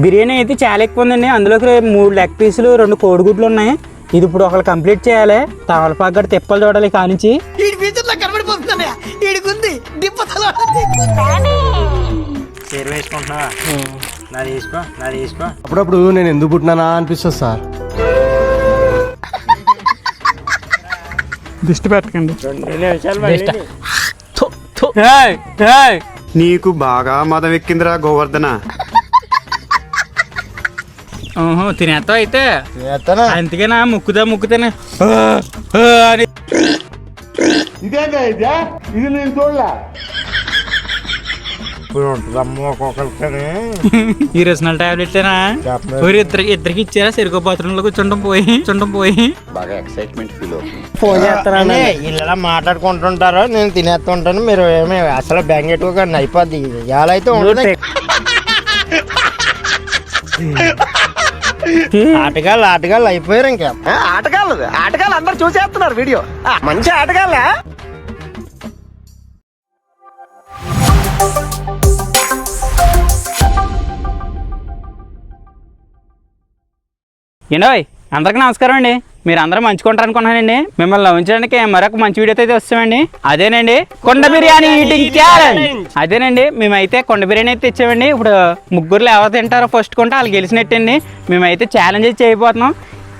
బిర్యానీ అయితే చాలా ఎక్కువ ఉందండి. అందులోకి మూడు లెగ్ పీసులు రెండు కోడిగుడ్లు ఉన్నాయి. ఇది ఇప్పుడు ఒకళ్ళు కంప్లీట్ చేయాలి. తమలపాకు గడ తిప్పలు చూడాలి కానించి అప్పుడప్పుడు నేను ఎందుకు పుట్టినానా అనిపిస్తుంది సార్. దిష్టి పెట్టకండి. రెండు నిమిషాలు మళ్ళీ నీకు బాగా మదం ఎక్కిందిరా గోవర్ధన. తినేస్తావు అయితే? ఎత్తనా అందుకేనా ముక్కుదా ముక్కుతానే. అని. ఇప్పుడు ఉంటుందమ్మ ఒక్కొక్కరికి ఈ రిజనల్ టాబ్లెట్లేనా ఊరి ఇద్దరికి ఇద్దరికి ఇచ్చారా? సరిగో బాత్రూంలో కూర్చుంటాం పోయి చుండం పోయి. ఫోన్ చేస్తానండి ఇలా మాట్లాడుకుంటుంటారు? నేను తినేస్తుంటాను మీరు ఏమి అసలు బెంగ ఎట్టుకోకండి అయిపోద్ది ఎలా అయితే ఉంటుంది ఆటగాళ్ళు ఆటగాళ్ళు అయిపోయారు ఇంకా. ఆటగాళ్ళు ఆటగాళ్ళు అందరు చూసేస్తున్నారు వీడియో. ఆ, మంచి ఆటగాళ్ళా? ఏండోయ్ అందరికీ నమస్కారం అండి. మీరు అందరూ మంచుకుంటారు అనుకున్నానండి మిమ్మల్ని నవ్వించడానికి మరొక మంచి వీడియో అయితే వస్తామండి అదేనండి కొండ బిర్యానీ ఈటింగ్ ఛాలెంజ్ అదేనండి మేమైతే కొండ బిర్యానీ అయితే తెచ్చామండి. ఇప్పుడు ముగ్గురులో ఎవరు తింటారో ఫస్ట్ కొంటే వాళ్ళు గెలిచినట్టండి. మేమైతే ఛాలెంజ్ అయితే చేయబోతున్నాం.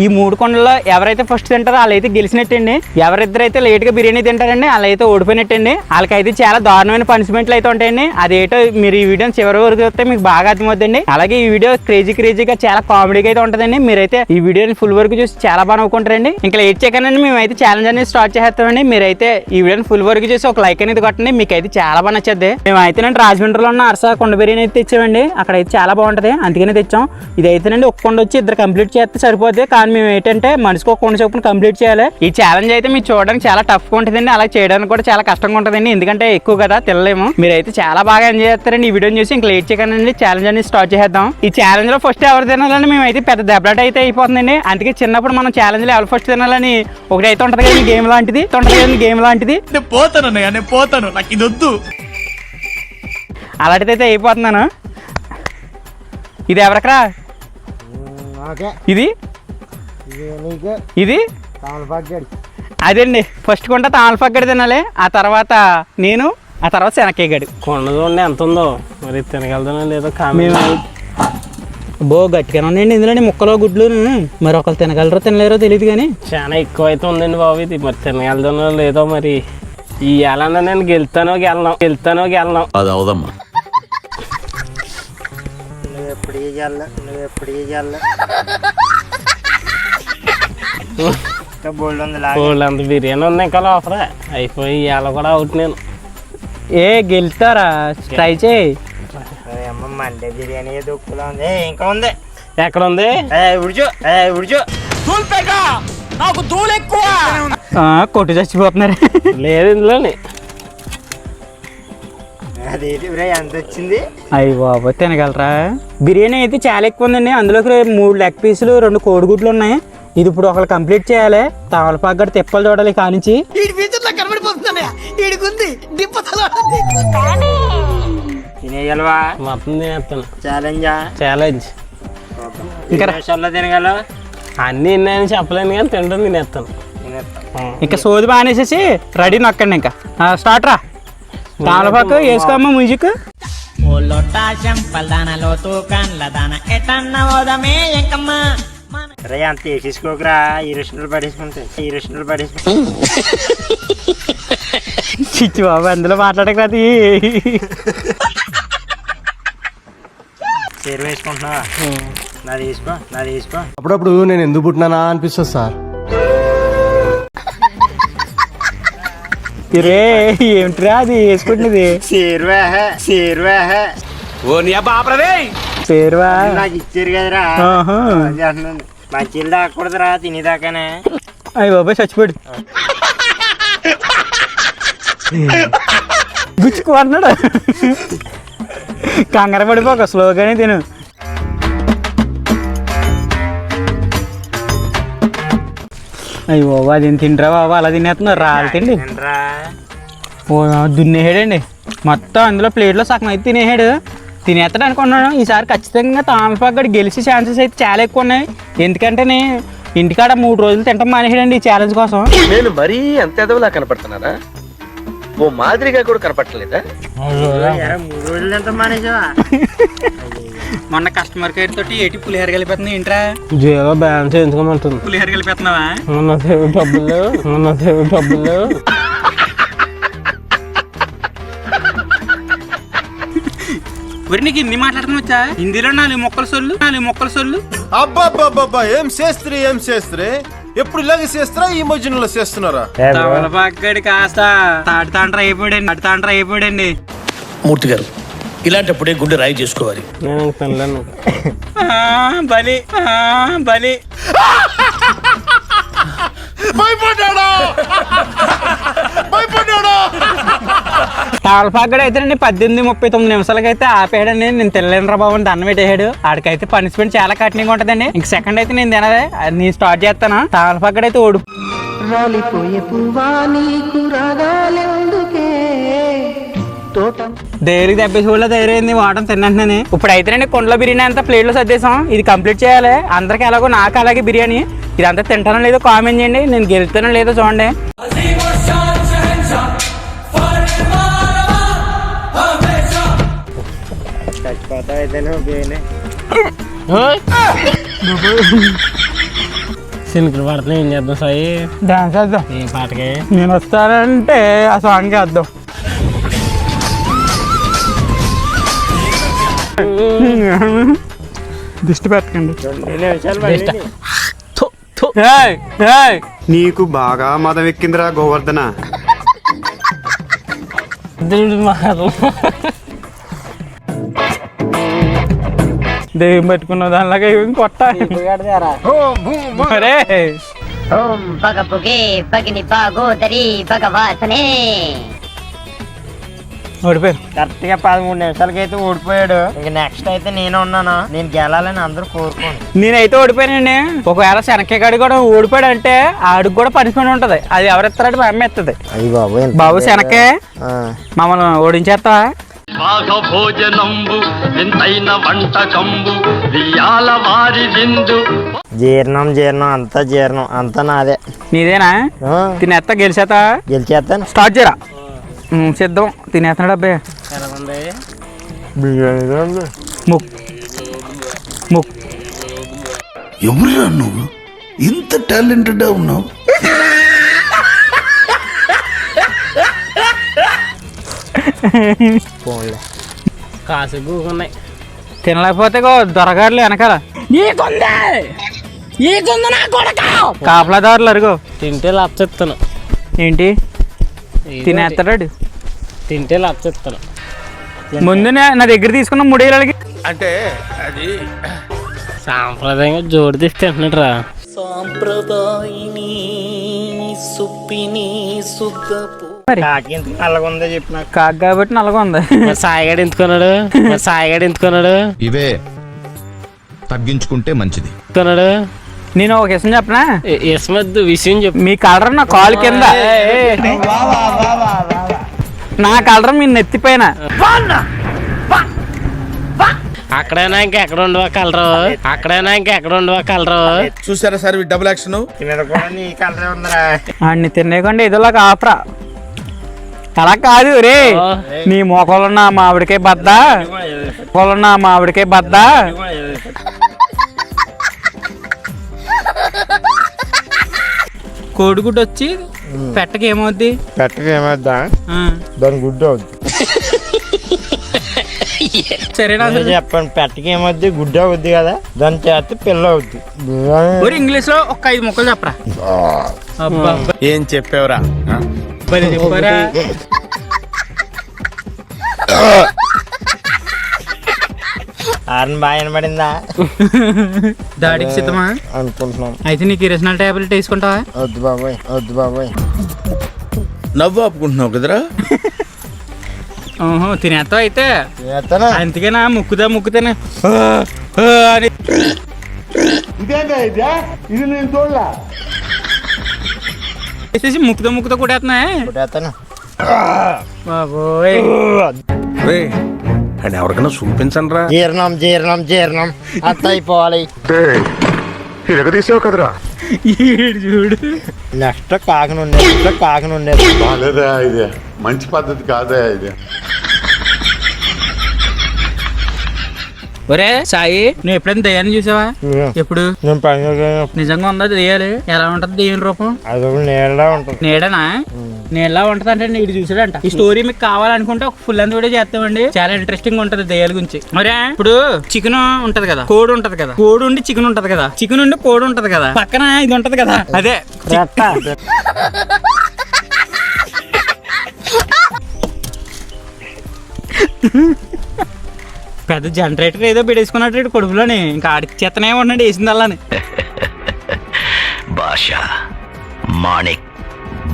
ఈ మూడు కొండల్లో ఎవరైతే ఫస్ట్ తింటారో వాళ్ళైతే గెలిచినట్టండి. ఎవరిద్దరైతే లేట్గా బిర్యానీ తింటారండి వాళ్ళైతే ఓడిపోయినట్టండి. వాళ్ళకైతే చాలా దారుణమైన పనిష్మెంట్లు అయితే ఉంటాయండి. అదేటో మీరు ఈ వీడియో చివరి వరకు వస్తే మీకు బాగా అర్థమవుతుందండి. అలాగే ఈ వీడియో క్రేజీ క్రేజీగా చాలా కామెడీగా అయితే ఉంటుందండి. మీరైతే ఈ వీడియోని ఫుల్ వరకు చూసి చాలా బాగా నవ్వుకుంటారండి. ఇంకా లేట్ చేయకనండి మేమైతే ఛాలెంజ్ అనేది స్టార్ట్ చేస్తామండి మీరైతే ఈ వీడియోని ఫుల్ వరకు చూసి ఒక లైక్ అనేది కొట్టండి. మీకు అయితే చాలా బాగా నచ్చద్ది మేమైతే నేను రాజమండ్రిలో ఉన్న అరసా కొండ బిర్యానీ అయితే తెచ్చామండి. అక్కడ అయితే చాలా బాగుంటది. అందుకనే తెచ్చాం. ఇది అయితేనండి ఒక కొండ వచ్చి ఇద్దరు కంప్లీట్ చేస్తే సరిపోద్ది. కానీ మేము ఏంటంటే మనిషికి ఒక కొండ చొప్పున కంప్లీట్ చేయాలి. ఈ ఛాలెంజ్ అయితే మీరు చూడడానికి చాలా టఫ్గా ఉంటుందండి. అలా చేయడానికి కూడా చాలా కష్టంగా ఉంటుందండి. ఎందుకంటే ఎక్కువ కదా తినలేము. మీరైతే చాలా బాగా ఎంజాయ్ చేస్తారండి. ఈ వీడియోని చూసి ఇంకా లేట్ చేయకండి. ఛాలెంజ్ అనేది స్టార్ట్ చేద్దాం ఈ ఛాలెంజ్లో ఫస్ట్ ఎవరు తినాలని మేమైతే పెద్ద దెబ్బలాట అయితే అయిపోతుందండి. అందుకే చిన్నప్పుడు మనం ఛాలెంజ్లో ఎవరు ఫస్ట్ తినాలని ఒకటి అయితే ఉంటుంది కదా గేమ్ లాంటిది. ఉంటుంది కదా గేమ్ లాంటిది. పోతాను నేను పోతాను. నాకు ఇది వద్దు. అలాంటిది అయితే అయిపోతున్నాను. ఇది ఎవరికరా? ఓకే ఇది? ఇది? అదండి ఫస్ట్ కొంట తామలపక్కడి తినాలి ఆ తర్వాత నేను ఆ తర్వాత శనక్కాయ గడి కొండ చూడండి ఎంత ఉందో. మరి తినగలదనో లేదో బో గట్టిగానే ఉన్నాయండి ఇందులోని ముక్కలో గుడ్లు. మరి ఒకరు తినగలరో తినలేరో తెలియదు కానీ. చాలా ఎక్కువ అయితే ఉందండి బాబు ఇది. మరి తినగలదనో లేదో మరి ఈ ఏలన్నా నేను గెలుతానో గెలను గెలుతానో గెలను. అది అవదమ్మా. నువ్వు ఎప్పుడు నువ్వు ఎప్పుడు బోల్డ్ అంత బిర్యానీ ఉంది ఇంకా లోపల. అయిపోయి ఇవాళ కూడా అవుట్ నేను. ఏ గెలుతారా? ట్రై చేయి. అమ్మ మండే బిర్యానీ దుక్కులో ఉంది. ఇంకా ఉంది. ఎక్కడ ఉంది? ఏ ఉడిచో. ఏ ఉడిచో. ఆ, కొట్టు చచ్చిపోతున్నారు. లేదు ఇందులోని. అయ్యి బాబు తినగలరా? బిర్యానీ అయితే చాలా ఎక్కువ ఉందండి. అందులోకి మూడు లెగ్ పీసులు రెండు కోడిగుడ్లు ఉన్నాయి. ఇది ఇప్పుడు ఒకళ్ళు కంప్లీట్ చేయాలి. తమలపాకు గడ తిప్పలు చూడాలి కానించి. తినేయగలవా మొత్తం తినేస్తాను. ఛాలెంజా ఛాలెంజ్ ఇంకా. నిమిషాల్లో తినగలవు? అన్నీ ఉన్నాయని చెప్పలేను కానీ తింటాను తినేస్తాను. తినేస్తా ఇంకా సోది బానేసేసి రెడీ నొక్కండి ఇంకా. స్టార్ట్ రా. తమలపాకు వేసుకోమ్మా మ్యూజిక్. రే అంత వేసేసుకోకరా ఈ రెస్టారెంట్ పడేసుకుంటే ఈ రెస్టారెంట్ పడేసుకుంటే. చిచ్చి బాబు అందులో మాట్లాడక అది చీర వేసుకుంటున్నావా నాది వేసుకో నాది వేసుకో. అప్పుడప్పుడు నేను ఎందుకు పుట్టినానా అనిపిస్తుంది సార్. రే ఏమిటిరా అది వేసుకుంటున్నది? సేర్వాహ సేర్వాహ పేరువా? నాకు ఇచ్చారు కదరా. ఆహా. అదే అంటున్నాను. మంచిలు దాకూడదురా తినేదాకానే. అయ్యి బాబాయ్ చచ్చిపోయాడు. గుచ్చుకు అన్నాడు కంగారు పడిపోక స్లోగానే తిను. అయ్యి బాబు అది తింటరా బాబు? అలా తినేస్తున్నారు రాళ్ళు తిండి. దున్నేసాడండి. మొత్తం అందులో ప్లేట్లో సగం అయితే తినేసాడు. తినేస్తాడు అనుకున్నాను ఈసారి ఖచ్చితంగా తామలపాకు గెలిచే ఛాన్సెస్ అయితే చాలా ఎక్కువ ఉన్నాయి ఎందుకంటే నే ఇంటికాడ మూడు రోజులు తింటాం మానేసాడండి ఈ ఛాలెంజ్ కోసం. నేను మరీ అంత ఎదవలా కనపడుతున్నానా? ఓ మాదిరిగా కూడా కనపడలేదా మూడు రోజులు ఎంత మానేసావా? మొన్న కస్టమర్ కేర్ తోటి ఏటి పులిహోర కలిపేస్తున్నావు ఏంట్రా? జీరో బ్యాలెన్స్ చేయించుకోమంటుంది పులిహోర కలిపేస్తున్నావా సేవ డబ్బులు సేవ డబ్బులు మరి నీకు హిందీ మాట్లాడడం వచ్చా హిందీలో నాలుగు మొక్కల సొల్లు నాలుగు మొక్కల సొల్లు. అబ్బాబ్బాబ్బా ఏం చేస్త్రీ ఏం చేస్త్రీ ఎప్పుడు ఇలాగే చేస్తారా ఈ మధ్యలో చేస్తున్నారా? తమలపాకడి కాస్త. తాటి తాండ్ర అయిపోయాడండి తాటి తాండ్ర అయిపోయాడండి మూర్తి గారు ఇలాంటప్పుడే గుండె రాయి చేసుకోవాలి. బలి ఆ, బలి. భయపడ్డాడా? భయపడ్డాడా? అయితే అండి పద్దెనిమిది ముప్పై తొమ్మిది నిమిషాలకి అయితే ఆపేయడండి. నేను తినలేను రా బాబు అని దండం పెట్టేశాడు. ఆడికైతే పనిష్మెంట్ చాలా కఠినంగా ఉంటుందండి. ఇంక సెకండ్ అయితే నేను తినదే అది నేను స్టార్ట్ చేస్తాను. తాళపాకడు అయితే ఓడు. దగ్గరికి దెబ్బేసి కూడా ధైర్యం వాడడం తిన్నాను ఇప్పుడు అయితే కొండలో బిర్యానీ అంతా ప్లేట్లో సర్దేశాం. ఇది కంప్లీట్ చేయాలి. అందరికి ఎలాగో నాకు అలాగే బిర్యానీ. ఇదంతా తింటానో లేదో కామెంట్ చేయండి. నేను గెలుతానో లేదో చూడండి. బేనే సినికలు పడుతున్నాయి ఏం చేద్దాం సాయి డాన్స్ చేద్దాం ఏ పాటకి నేను వస్తానంటే ఆ సాంగ్ వేద్దాం దిష్టి. పెట్టకండి రెండు నిమిషాలు ఏయ్. నీకు బాగా మదం ఎక్కిందిరా గోవర్ధన. దెయ్యం పెట్టుకున్న దానిలాగా ఏమి కొట్ట? అరే ఓం పగ పుగే పగిని పాగోదరి భగవాసనే. ఓడిపోయారు. కరెక్ట్గా పదమూడు నిమిషాలకి అయితే ఓడిపోయాడు. ఇంక నెక్స్ట్ అయితే నేను ఉన్నాను. నేను గెలాలని అందరూ కోరుకోండి. నేనైతే ఓడిపోయానండి. ఒకవేళ శనక్కాయ కూడా ఓడిపోయాడు అంటే ఆడికి కూడా పనిష్మెంట్ ఉంటది. అది ఎవరెత్తారంటే మా అమ్మ ఎత్తది. అయ్యి బాబు బాబు శనక్కే మమ్మల్ని ఓడించేస్తావా భోజనంబు వింతైన వంటకంబు వియాల వారి విందు. జీర్ణం జీర్ణం అంతా జీర్ణం అంతా నాదే. నీదేనా? తినేస్తా గెలిచేస్తా గెలిచేస్తాను స్టార్ట్ చేయరా? సిద్ధం. తినేస్తున్నాడు అబ్బాయి ఎలా ఉంది బిర్యానీ ముక్ ముక్ ఎవరురా నువ్వు? ఇంత టాలెంటెడ్ ఉన్నావు? కూకున్నాయి తినలేకపోతే గో దొరగారులు వెనకాల. కాపలాదారులు అరుగో. తింటే లప్చెత్తాను ఏంటి? తినేస్తాడు తింటే లప్చెత్తాను ముందు నే- నా దగ్గర తీసుకున్న మూడేళ్ళకి అంటే అది సాంప్రదాయంగా జోడి తీసి తింటున్నాడు రా కాకి ఎందుకు నల్లగా ఉందో చెప్పు నాకు కాకు కాబట్టి నల్లగా ఉంది మరి సాయిగాడు ఎందుకున్నాడు? మరి సాయిగాడు ఎందుకున్నాడు? ఇవే తగ్గించుకుంటే మంచిది. ఎందుకున్నాడు? నేను ఒక విషయం చెప్పనా? యశ్మద్ విషయం చెప్పు. మీ కలర్ నా కాలు కింద. నా కలర్ మీ నెత్తిపైన అక్కడైనా ఇంకెక్కడ ఉండవా కలరు? అక్కడైనా ఇంకెక్కడ ఉండవా కలరు? చూసారా సార్ డబుల్ యాక్షన్ అన్ని తినేయకుండా ఇదిలాగా ఆపరా అలా కాదు రే నీ మొక్కలు నా మామిడికాయ బద్ద. మొక్కలు నా మామిడికాయ బద్ద. కోడిగుడ్డు వచ్చి పెట్టకి ఏమవుద్ది పెట్టక ఏమవుద్దా దాని గుడ్డు అవుద్ది. సరేనా చెప్పండి పెట్టకి ఏమవుద్ది గుడ్డు అవుద్ది కదా దాని చేస్తే పిల్ల అవుద్ది. ఒరి ఇంగ్లీష్లో ఒక ఐదు ముక్కలు చెప్పరా? ఏం చెప్పావురా చెప్పారా? ఆరని బాగా వినబడిందా? దాడికి సిద్ధమా? అనుకుంటున్నాం. అయితే నీకు ఇరసనల్ టాబ్లెట్ వేసుకుంటావా? వద్దు బాబాయ్ వద్దు బాబాయ్. నవ్వు ఆపుకుంటున్నావు కదరా? ఓహో తినేస్తావు అయితే? చేస్తానా అందుకేనా ముక్కుదా ముక్కుతానే. ఆ, ఆ అని. వేసేసి ముక్కుతో ముక్కుతో కొట్టేస్తున్నాయి చేస్తాను బాబోయ్. అండ్ ఎవరికైనా చూపించండి రా జీర్ణం జీర్ణం. జీర్ణం అంత అయిపోవాలి తీసావు కదరా? చూడు. నెక్స్ట్ కాకనుండే నెక్స్ట్ కాకనుండే బాలేదా ఇది. మంచి పద్ధతి కాదా ఇది. ఒరే సాయి నువ్వు ఎప్పుడైనా దయ్యాన్ని చూసావా? ఎప్పుడు? నేను పని నిజంగా ఉందా దెయ్యాలు? ఎలా ఉంటది దెయ్యం రూపం? అది నీళ్ళ ఉంటుంది. నీడనా? నీడలా ఉంటది అంటే నీడు చూసాడంట ఈ స్టోరీ మీకు కావాలనుకుంటే ఒక ఫుల్ అంత వీడియో చేస్తామండి. చాలా ఇంట్రెస్టింగ్ ఉంటది దయ్యాల గురించి. మరే ఇప్పుడు చికెన్ ఉంటది కదా? కోడి ఉంటది కదా? కోడి ఉండి చికెన్ ఉంటది కదా? చికెన్ ఉండి కోడి ఉంటది కదా? పక్కన ఇది ఉంటది కదా? అదే. పెద్ద జనరేటర్ ఏదో పెట్టేసుకున్నట్టు ఈడు కొడుకులోని. ఇంకా ఆడికి చేతనే ఉన్నాడు వేసిందల్లాని భాష. మాణిక్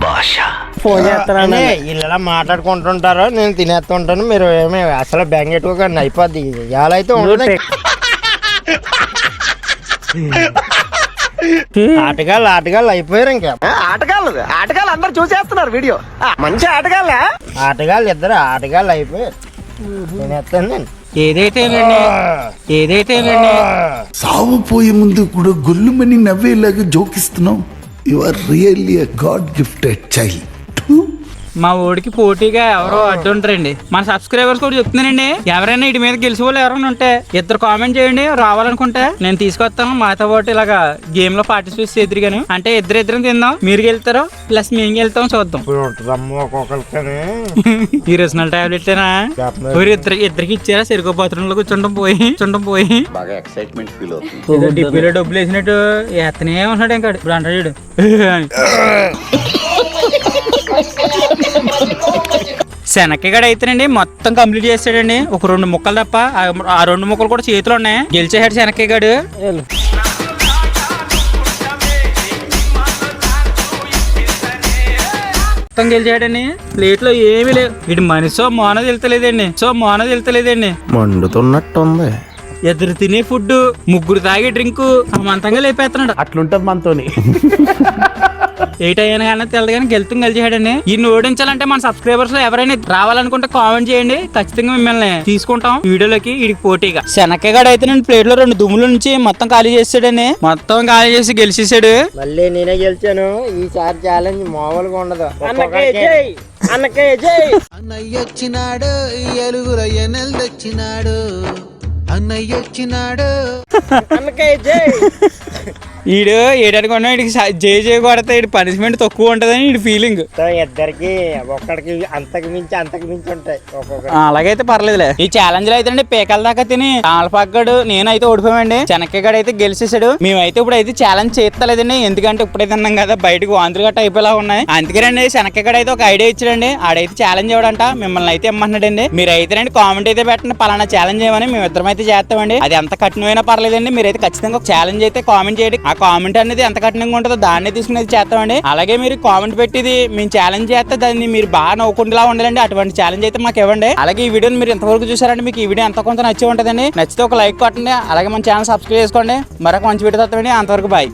భాష. ఫోన్ చేస్తారా అనే వీళ్ళు ఎలా మాట్లాడుకుంటుంటారో నేను తినేస్తుంటాను మీరు ఏమి అసలు బెంగ ఎట్టుకోకండి అయిపోద్ది. ఇవాళ అయితే ఉండదు ఆటగాళ్ళు ఆటగాళ్ళు అయిపోయారు ఇంకా. ఆటగాళ్ళు ఆటగాళ్ళు అందరు చూసేస్తున్నారు వీడియో. మంచి ఆటగాళ్ళ? ఆటగాళ్ళు ఇద్దరు ఆటగాళ్ళు అయిపోయారు. తినేస్తాను నేను. ఏదైతేనండి ఏదైతేనండి. సావు పోయే ముందు కూడా గొల్లుమని నవ్వేలాగా జోకిస్తున్నావు. You are really a god gifted child మా ఓడికి పోటీగా ఎవరో అడ్డు ఉంటారండి. మన సబ్స్క్రైబర్స్ కూడా చెప్తున్నానండి. ఎవరైనా ఇటు మీద గెలిచి వాళ్ళు ఎవరైనా ఉంటే ఇద్దరు కామెంట్ చేయండి. రావాలనుకుంటే నేను తీసుకొస్తాను. మాతో పాటు ఇలాగా గేమ్లో పార్టిసిపేట్ చేద్దరు అంటే ఇద్దరు ఇద్దరం తిందాం. మీరు గెలుతారు ప్లస్ మేము గెలుతాం చూద్దాం. ఈ రిజనల్ టాబ్లెట్లేనా ఊరు ఇద్దరు ఇద్దరికి ఇచ్చారా? సరికో బాత్రూమ్లో కూర్చుంటాం పోయి కూర్చుంటాం పోయి. బాగా ఎక్సైట్మెంట్ ఫీల్ అవుతుంది. ఏదో డిబ్బీలో డబ్బులు వేసినట్టు ఎత్తనే ఉన్నాడు ఇంకా ఇప్పుడు అంటాడు వీడు. అని. శనక్కగడ అయితేనండి మొత్తం కంప్లీట్ చేస్తాడండి ఒక రెండు ముక్కలు తప్ప. ఆ- రెండు ముక్కలు కూడా చేతిలో ఉన్నాయి గెలిచేసాడు శనక్కగాడు మొత్తం గెలిచాడని ప్లేట్లో ఏమీ లేవు. ఇటు మనిషో మోన తెలుతలేదండి. సో మోన తెలుతలేదండి. మండుతున్నట్టుంది. ఇద్దరు తినే ఫుడ్ ముగ్గురు తాగే డ్రింక్ మంతంగా లేపేస్తున్నాడు అట్లుంటది మనతోని. ఎయిట్ అయ్యాను కానీ తెలదు కానీ గెలుతుం గెలిచాడండి ఈయన ఓడించాలంటే మన సబ్స్క్రైబర్స్లో ఎవరైనా రావాలనుకుంటే కామెంట్ చేయండి. ఖచ్చితంగా మిమ్మల్ని తీసుకుంటాం వీడియోలోకి. వీడికి పోటీగా. శనక్కగాడు అయితే నేను ప్లేట్లో రెండు దుమ్ముల నుంచి మొత్తం ఖాళీ చేసాడండి. మొత్తం ఖాళీ చేసి గెలిచేసాడు. మళ్ళీ నేనే గెలిచాను. ఈసారి ఛాలెంజ్ మామూలుగా ఉండదు. అన్నయ్యొచ్చినాడు ఎలుగుల ఎనెల్ తెచ్చినాడు. అన్నయ్యొచ్చినాడు అన్నకే ఈడు ఏడనుకున్నా వీడికి జే జే కొడితే వీడి పనిష్మెంట్ తక్కువ ఉంటదని వీడి ఫీలింగ్ ఇద్దరికి ఒక్కడికి అంతకు మించి అంతకు మించి ఉంటాయి అలాగైతే పర్లేదులే. ఈ ఛాలెంజ్లో అయితే పేకల దాకా తిని తాళపక్కడు నేనైతే ఓడిపోయామండి. చెనక్కగాడు అయితే గెలిచేసాడు మేమైతే ఇప్పుడు అయితే ఛాలెంజ్ చేస్తలేదండి ఎందుకంటే ఇప్పుడే తిన్నాం కదా బయటకు వాంతులు గట్ట అయిపోయేలా ఉన్నాయి. అందుకేనండి శనక్కగాడు అయితే ఒక ఐడియా ఇచ్చాడండి. ఆడైతే ఛాలెంజ్ ఇవ్వడంట మిమ్మల్ని అయితే ఇమ్మన్నాడండి మీరు అయితే రండి కామెంట్ అయితే పెట్టండి పలానా ఛాలెంజ్ చేయమని మేము ఇద్దరం అయితే చేస్తామండి. అది ఎంత కఠినమైనా పర్లేదండి మీరైతే ఖచ్చితంగా ఒక ఛాలెంజ్ అయితే కామెంట్ చేయండి ఆ కామెంట్ అనేది ఎంత కఠినంగా ఉంటుందో దాన్ని తీసుకునేది చేస్తామండి. అలాగే మీరు కామెంట్ పెట్టిది మేము ఛాలెంజ్ చేస్తే దాన్ని మీరు బాగా నవ్వుకుంటేలా ఉండాలండి. అటువంటి ఛాలెంజ్ అయితే మాకు ఇవ్వండి. అలాగే ఈ వీడియోని మీరు ఎంతవరకు చూసారంటే మీకు ఈ వీడియో ఎంత కొంత నచ్చి ఉంటుందండి. నచ్చితే ఒక లైక్ కొట్టండి. అలాగే మన ఛానల్ సబ్స్క్రైబ్ చేసుకోండి. మరొక మంచి వీడియో తత్వండి అంతవరకు బాయ్